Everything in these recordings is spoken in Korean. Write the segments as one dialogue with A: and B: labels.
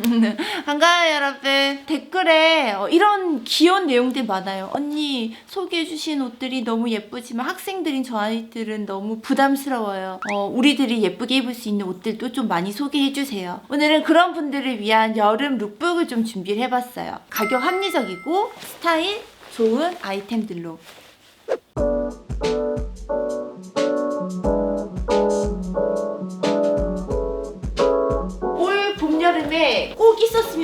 A: 반가워요 여러분. 댓글에 어, 이런 귀여운 내용들 많아요. 언니 소개해주신 옷들이 너무 예쁘지만 학생들인 저 아이들은 너무 부담스러워요. 어, 우리들이 예쁘게 입을 수 있는 옷들도 좀 많이 소개해주세요. 오늘은 그런 분들을 위한 여름 룩북을 좀 준비를 해봤어요. 가격 합리적이고 스타일 좋은 아이템들로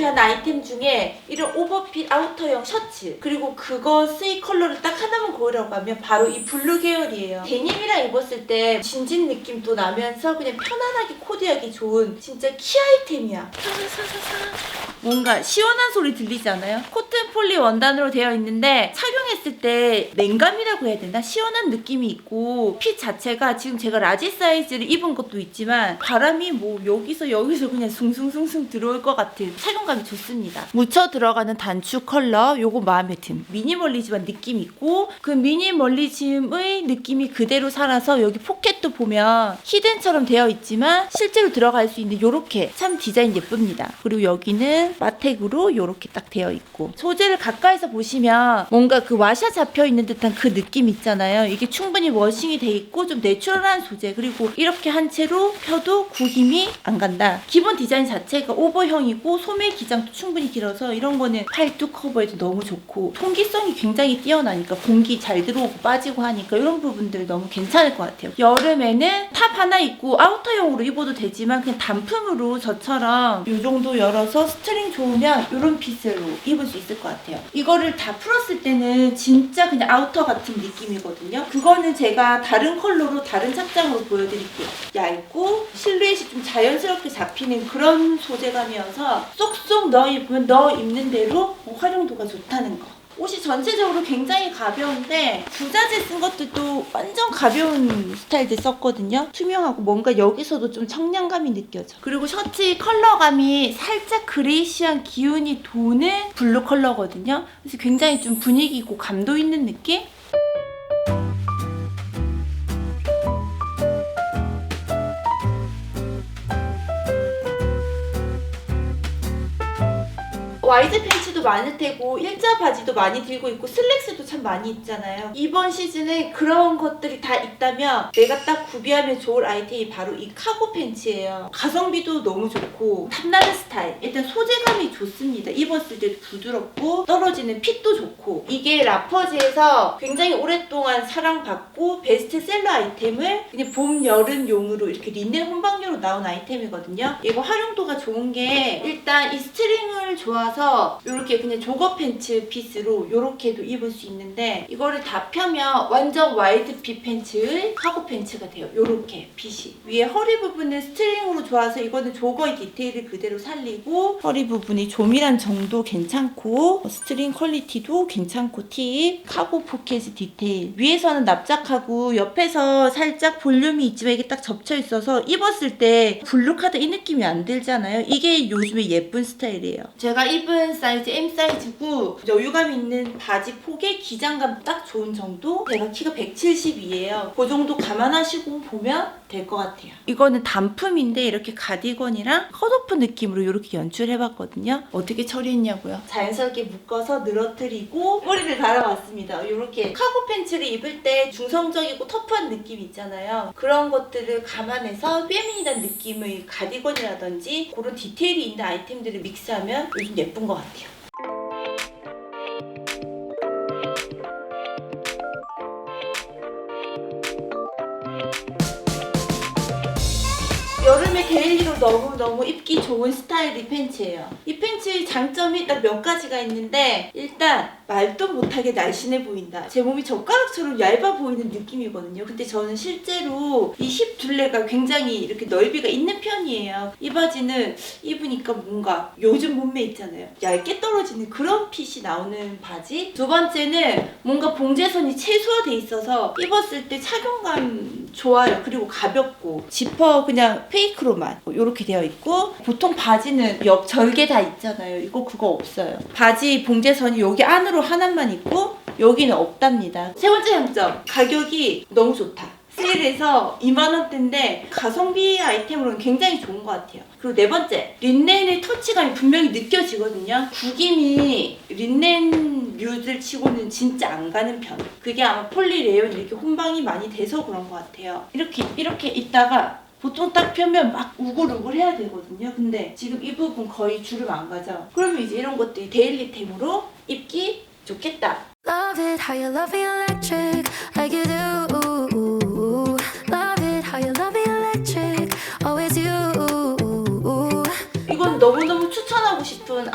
A: 하는 아이템 중에 이런 오버핏 아우터형 셔츠 그리고 그거 쓰이 컬러를 딱 하나만 고르라고 하면 바로 이 블루 계열이에요 데님이랑 입었을 때 진진 느낌도 나면서 그냥 편안하게 코디하기 좋은 진짜 키 아이템이야 사사사사사. 뭔가 시원한 소리 들리지 않아요? 코튼 폴리 원단으로 되어 있는데 착용했을 때 냉감이라고 해야 되나? 시원한 느낌이 있고 핏 자체가 지금 제가 라지 사이즈를 입은 것도 있지만 바람이 뭐 여기서 여기서 그냥 숭숭숭숭 들어올 것 같은 착용감이 좋습니다. 묻혀 들어가는 단추 컬러 요거 마음에 든 미니멀리즘한 느낌 있고 그 미니멀리즘의 느낌이 그대로 살아서 여기 포켓도 보면 히든처럼 되어 있지만 실제로 들어갈 수 있는 요렇게 참 디자인 예쁩니다. 그리고 여기는 마텍으로 요렇게 딱 되어 있고 소재를 가까이서 보시면 뭔가 그 와샤 잡혀 있는 듯한 그 느낌 있잖아요. 이게 충분히 워싱이 돼 있고 좀 내추럴한 소재 그리고 이렇게 한 채로 펴도 구김이 안 간다. 기본 디자인 자체가 오버형이고 소매 기장도 충분히 길어서 이런 거는 팔뚝 커버에도 너무 좋고 통기성이 굉장히 뛰어나니까 공기 잘 들어오고 빠지고 하니까 이런 부분들 너무 괜찮을 것 같아요. 여름에는 탑 하나 입고 아우터용으로 입어도 되지만 그냥 단품으로 저처럼 이 정도 열어서 스트링 좋으면 이런 핏으로 입을 수 있을 것 같아요. 이거를 다 풀었을 때는 진짜 그냥 아우터 같은 느낌이거든요. 그거는 제가 다른 컬러로 다른 착장으로 보여드릴게요. 얇고 실루엣이 좀 자연스럽게 잡히는 그런 소재감이어서 쏙쏙 넣어 입으면 넣어 입는 대로 활용도가 좋다는 거. 옷이 전체적으로 굉장히 가벼운데 부자재 쓴 것들도 완전 가벼운 스타일들 썼거든요. 투명하고 뭔가 여기서도 좀 청량감이 느껴져. 그리고 셔츠 컬러감이 살짝 그레이시한 기운이 도는 블루 컬러거든요. 그래서 굉장히 좀 분위기 있고 감도 있는 느낌? 와이드 팬츠 도 많을 테고 일자 바지도 많이 들고 있고 슬랙스도 참 많이 있잖아요. 이번 시즌에 그런 것들이 다 있다면 내가 딱 구비하면 좋을 아이템이 바로 이 카고 팬츠예요. 가성비도 너무 좋고 탐나는 스타일. 일단 소재감이 좋습니다. 입었을 때도 부드럽고 떨어지는 핏도 좋고 이게 라퍼즈에서 굉장히 오랫동안 사랑받고 베스트셀러 아이템을 그냥 봄 여름용으로 이렇게 린넨 혼방용으로 나온 아이템이거든요. 이거 활용도가 좋은 게 일단 이 스트링을 좋아서 이렇게 그냥 조거 팬츠 핏으로 이렇게도 입을 수 있는데 이거를 다 펴면 완전 와이드 핏 팬츠의 카고 팬츠가 돼요. 이렇게 핏이 위에 허리 부분은 스트링으로 좋아서 이거는 조거의 디테일을 그대로 살리고 허리 부분이 조밀한 정도 괜찮고 스트링 퀄리티도 괜찮고 팁 카고 포켓 디테일 위에서는 납작하고 옆에서 살짝 볼륨이 있지만 이게 딱 접쳐 있어서 입었을 때 블루카드 이 느낌이 안 들잖아요. 이게 요즘에 예쁜 스타일이에요. 제가 입은 사이즈 M 사이즈고 여유감 있는 바지 폭에 기장감 딱 좋은 정도. 제가 키가 170이에요. 그 정도 감안하시고 보면 될 것 같아요. 이거는 단품인데 이렇게 가디건이랑 컷오프 느낌으로 이렇게 연출해봤거든요. 어떻게 처리했냐고요? 자연스럽게 묶어서 늘어뜨리고 머리를 달아봤습니다. 이렇게 카고 팬츠를 입을 때 중성적이고 터프한 느낌 있잖아요. 그런 것들을 감안해서 페미니한 느낌의 가디건이라든지 그런 디테일이 있는 아이템들을 믹스하면 요즘 예쁜 것 같아요. 너무너무 입기 좋은 스타일의 팬츠예요. 이 팬츠의 장점이 딱 몇 가지가 있는데 일단 말도 못하게 날씬해 보인다. 제 몸이 젓가락처럼 얇아 보이는 느낌이거든요. 근데 저는 실제로 이 힙 둘레가 굉장히 이렇게 넓이가 있는 편이에요. 이 바지는 입으니까 뭔가 요즘 몸매 있잖아요. 얇게 떨어지는 그런 핏이 나오는 바지. 두 번째는 뭔가 봉제선이 최소화돼 있어서 입었을 때 착용감 좋아요. 그리고 가볍고 지퍼 그냥 페이크로만 이렇게 되어 있고 보통 바지는 옆 절개 다 있잖아요. 이거 그거 없어요. 바지 봉제선이 여기 안으로 하나만 있고 여기는 없답니다. 세 번째 장점 가격이 너무 좋다. 세일해서 2만 원대인데 가성비 아이템으로는 굉장히 좋은 것 같아요. 그리고 네 번째 린넨의 터치 터치감이 분명히 느껴지거든요. 구김이 린넨 뮤들 치고는 진짜 안 가는 편. 그게 아마 폴리 레온 이렇게 혼방이 많이 돼서 그런 것 같아요. 이렇게 이렇게 있다가 보통 딱 펴면 막 우글우글 해야 되거든요. 근데 지금 이 부분 거의 주름 안 가죠. 그러면 이제 이런 것들이 데일리템으로 입기 좋겠다.
B: Love it how you love me electric, like you do.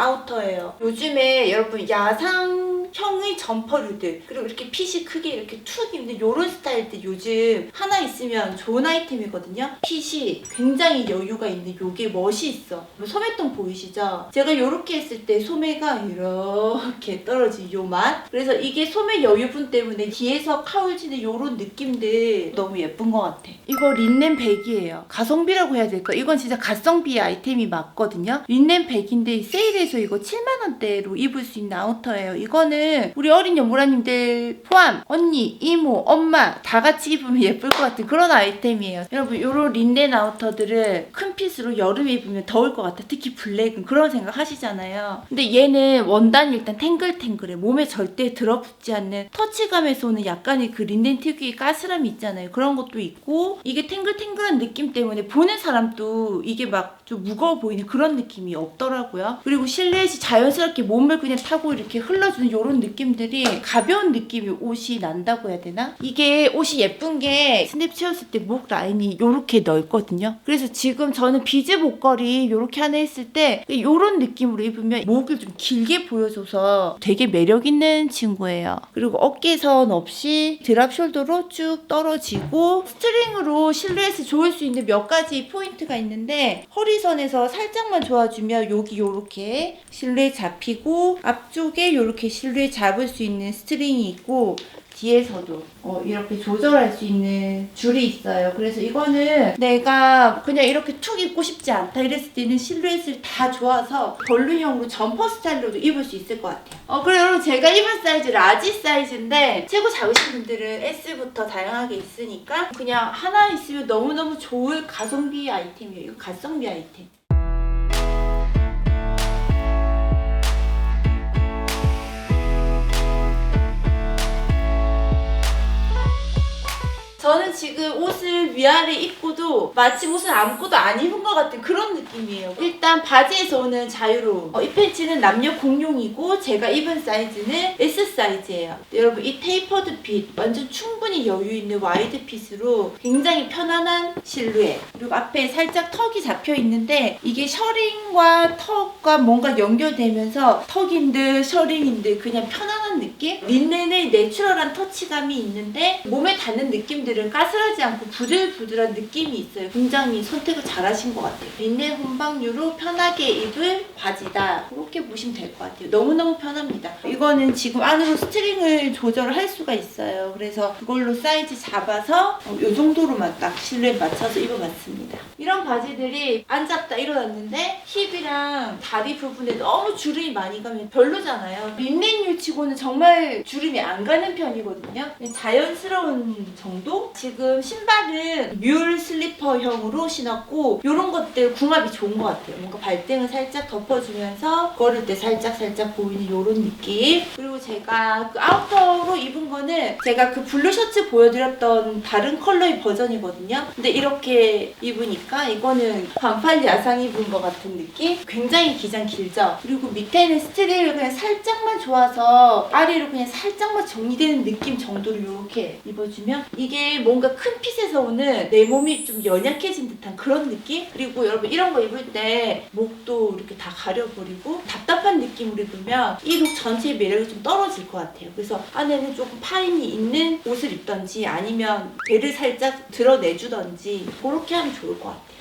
A: 아우터예요. 요즘에 여러분 야상 형의 점퍼류들 그리고 이렇게 핏이 크게 이렇게 툭 입는 이런 스타일들 요즘 하나 있으면 좋은 아이템이거든요. 핏이 굉장히 여유가 있는 요게 멋이 있어. 뭐 소매통 보이시죠? 제가 이렇게 했을 때 소매가 이렇게 떨어진 요 맛. 그래서 이게 소매 여유분 때문에 뒤에서 카울지는 이런 느낌들 너무 예쁜 것 같아. 이거 린넨 백이에요. 가성비라고 해야 될까? 이건 진짜 가성비 아이템이 맞거든요. 린넨 백인데 세일해서 이거 7만 원대로 입을 수 있는 아우터예요. 이거는 우리 어린 연보라님들 포함 언니, 이모, 엄마 다 같이 입으면 예쁠 것 같은 그런 아이템이에요. 여러분 요런 린넨 아우터들을 큰 핏으로 여름에 입으면 더울 것 같아. 특히 블랙은 그런 생각 하시잖아요. 근데 얘는 원단이 일단 탱글탱글해. 몸에 절대 들어붙지 않는 터치감에서 오는 약간의 그 린넨 특유의 까스람이 있잖아요. 그런 것도 있고 이게 탱글탱글한 느낌 때문에 보는 사람도 이게 막 좀 무거워 보이는 그런 느낌이 없더라고요. 그리고 실내에서 자연스럽게 몸을 그냥 타고 이렇게 흘러주는 이런 느낌들이 가벼운 느낌이 옷이 난다고 해야 되나? 이게 옷이 예쁜 게 스냅 채웠을 때 목 라인이 이렇게 넓거든요. 그래서 지금 저는 비즈 목걸이 이렇게 하나 했을 때 이런 느낌으로 입으면 목을 좀 길게 보여줘서 되게 매력 있는 친구예요. 그리고 어깨선 없이 드랍 숄더로 쭉 떨어지고 스트링으로 실루엣을 조일 수 있는 몇 가지 포인트가 있는데 허리선에서 살짝만 조아주면 여기 요렇게 실루엣 잡히고 앞쪽에 요렇게 실루엣 잡을 수 있는 스트링이 있고 뒤에서도 어, 이렇게 조절할 수 있는 줄이 있어요. 그래서 이거는 내가 그냥 이렇게 툭 입고 싶지 않다 이랬을 때는 실루엣을 다 좋아서 벌룬형으로 점퍼 스타일로도 입을 수 있을 것 같아요. 어, 그리고 여러분 제가 입은 사이즈 라지 사이즈인데 최고 작으신 분들은 S부터 다양하게 있으니까 그냥 하나 있으면 너무너무 좋을 가성비 아이템이에요. 이거 가성비 아이템. 저는 지금 옷을 위아래 입고도 마치 옷을 아무것도 안 입은 것 같은 그런 느낌이에요. 일단 바지에서 오는 자유로움. 어, 이 팬츠는 남녀 공용이고 제가 입은 사이즈는 S 사이즈예요. 여러분 이 테이퍼드 핏 완전 충분히 여유 있는 와이드 핏으로 굉장히 편안한 실루엣. 그리고 앞에 살짝 턱이 잡혀 있는데 이게 셔링과 턱과 뭔가 연결되면서 턱인 듯 셔링인 듯 그냥 편안한 느낌? 린넨의 내추럴한 터치감이 있는데 몸에 닿는 느낌들 은 까슬하지 않고 부들부들한 느낌이 있어요. 굉장히 선택을 잘하신 것 같아요. 린넨 혼방류로 편하게 입을 바지다. 그렇게 보시면 될 것 같아요. 너무너무 편합니다. 이거는 지금 안으로 스트링을 조절할 수가 있어요. 그래서 그걸로 사이즈 잡아서 어, 이 정도로만 딱 실루엣 맞춰서 입어봤습니다. 이런 바지들이 앉았다 일어났는데 힙이랑 다리 부분에 너무 주름이 많이 가면 별로잖아요. 린넨류 치고는 정말 주름이 안 가는 편이거든요. 자연스러운 정도? 지금 신발은 뮬 슬리퍼형으로 신었고 이런 것들 궁합이 좋은 것 같아요. 뭔가 발등을 살짝 덮어주면서 걸을 때 살짝 살짝 보이는 이런 느낌. 그리고 제가 그 아우터로 입은 거는 제가 그 블루 셔츠 보여드렸던 다른 컬러의 버전이거든요. 근데 이렇게 입으니까 이거는 반팔 야상 입은 것 같은 느낌? 굉장히 기장 길죠? 그리고 밑에는 스트링을 그냥 살짝만 좋아서 아래로 그냥 살짝만 정리되는 느낌 정도로 이렇게 입어주면 이게 뭔가 큰 핏에서 오는 내 몸이 좀 연약해진 듯한 그런 느낌? 그리고 여러분 이런 거 입을 때 목도 이렇게 다 가려버리고 답답한 느낌으로 입으면 이 룩 전체의 매력이 좀 떨어질 것 같아요. 그래서 안에는 조금 파임이 있는 옷을 입던지 아니면 배를 살짝 드러내주던지 그렇게 하면 좋을 것 같아요.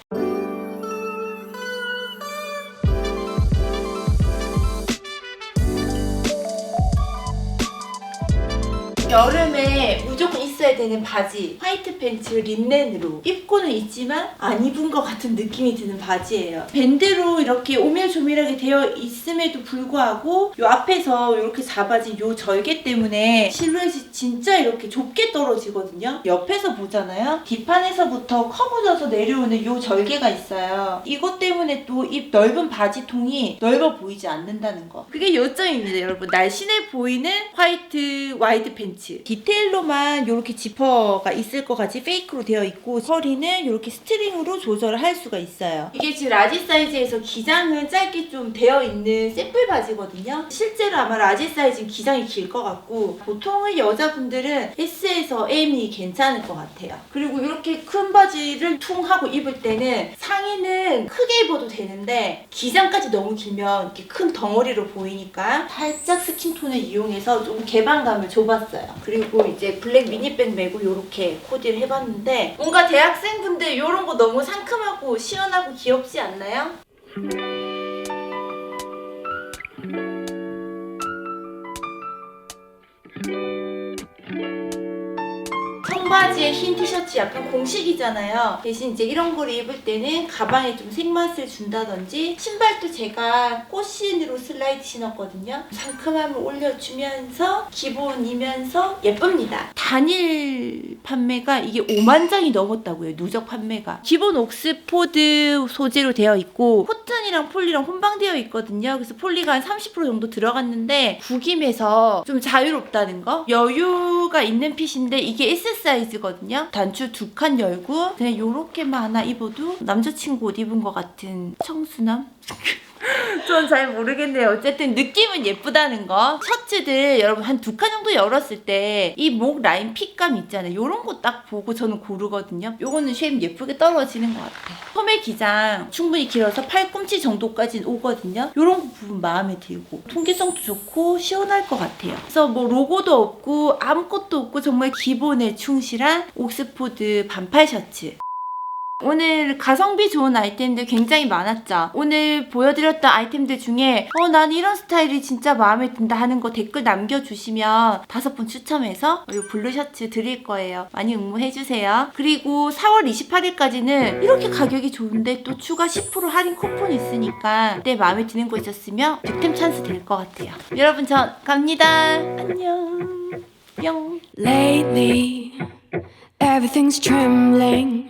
A: 여름에 무조건 있어야 되는 바지 화이트 팬츠 린넨으로 입고는 있지만 안 입은 것 같은 느낌이 드는 바지예요. 밴드로 이렇게 오밀조밀하게 되어 있음에도 불구하고 요 앞에서 이렇게 잡아진 요 절개 때문에 실루엣이 진짜 이렇게 좁게 떨어지거든요. 옆에서 보잖아요. 뒷판에서부터 커브져서 내려오는 요 절개가 있어요. 이것 때문에 또 이 넓은 바지통이 넓어 보이지 않는다는 거. 그게 요점입니다 여러분. 날씬해 보이는 화이트 와이드 팬츠. 디테일로만 이렇게 지퍼가 있을 것 같이 페이크로 되어 있고 허리는 이렇게 스트링으로 조절을 할 수가 있어요. 이게 지금 라지 사이즈에서 기장은 짧게 좀 되어 있는 샘플 바지거든요. 실제로 아마 라지 사이즈는 기장이 길 것 같고 보통의 여자분들은 S에서 M이 괜찮을 것 같아요. 그리고 이렇게 큰 바지를 퉁 하고 입을 때는 상의는 크게 입어도 되는데 기장까지 너무 길면 이렇게 큰 덩어리로 보이니까 살짝 스킨톤을 이용해서 좀 개방감을 줘봤어요. 그리고 이제 블랙 미니밴 메고 이렇게 코디를 해봤는데 뭔가 대학생분들 이런 거 너무 상큼하고 시원하고 귀엽지 않나요? 청바지에 흰 티셔츠 약간 공식이잖아요. 대신 이제 이런 거를 입을 때는 가방에 좀 색맛을 준다든지 신발도 제가 꽃신으로 슬라이드 신었거든요. 상큼함을 올려주면서 기본이면서 예쁩니다. 단일 판매가 이게 5만 장이 넘었다고요. 누적 판매가. 기본 옥스포드 소재로 되어 있고 코튼이랑 폴리랑 혼방되어 있거든요. 그래서 폴리가 한 30% 정도 들어갔는데 구김에서 좀 자유롭다는 거. 여유가 있는 핏인데 이게 S 사이즈 거든요. 단추 두 칸 열고 그냥 요렇게만 하나 입어도 남자친구 옷 입은 것 같은 청순함? 전 잘 모르겠네요. 어쨌든 느낌은 예쁘다는 거. 셔츠들 여러분 한 두 칸 정도 열었을 때 이 목 라인 핏감 있잖아요. 요런 거 딱 보고 저는 고르거든요. 요거는 쉐입 예쁘게 떨어지는 것 같아요. 소매 기장 충분히 길어서 팔꿈치 정도까지는 오거든요. 요런 부분 마음에 들고 통기성도 좋고 시원할 것 같아요. 그래서 뭐 로고도 없고 아무것도 없고 정말 기본에 충실한 옥스포드 반팔 셔츠. 오늘 가성비 좋은 아이템들 굉장히 많았죠. 오늘 보여드렸던 아이템들 중에 어, 난 이런 스타일이 진짜 마음에 든다 하는 거 댓글 남겨주시면 다섯 분 추첨해서 이 블루 셔츠 드릴 거예요. 많이 응모해주세요. 그리고 4월 28일까지는 이렇게 가격이 좋은데 또 추가 10% 할인 쿠폰 있으니까 내 마음에 드는 거 있었으면 득템 찬스 될 것 같아요. 여러분 저 갑니다. 안녕. 뿅.
C: Lately, everything's trembling.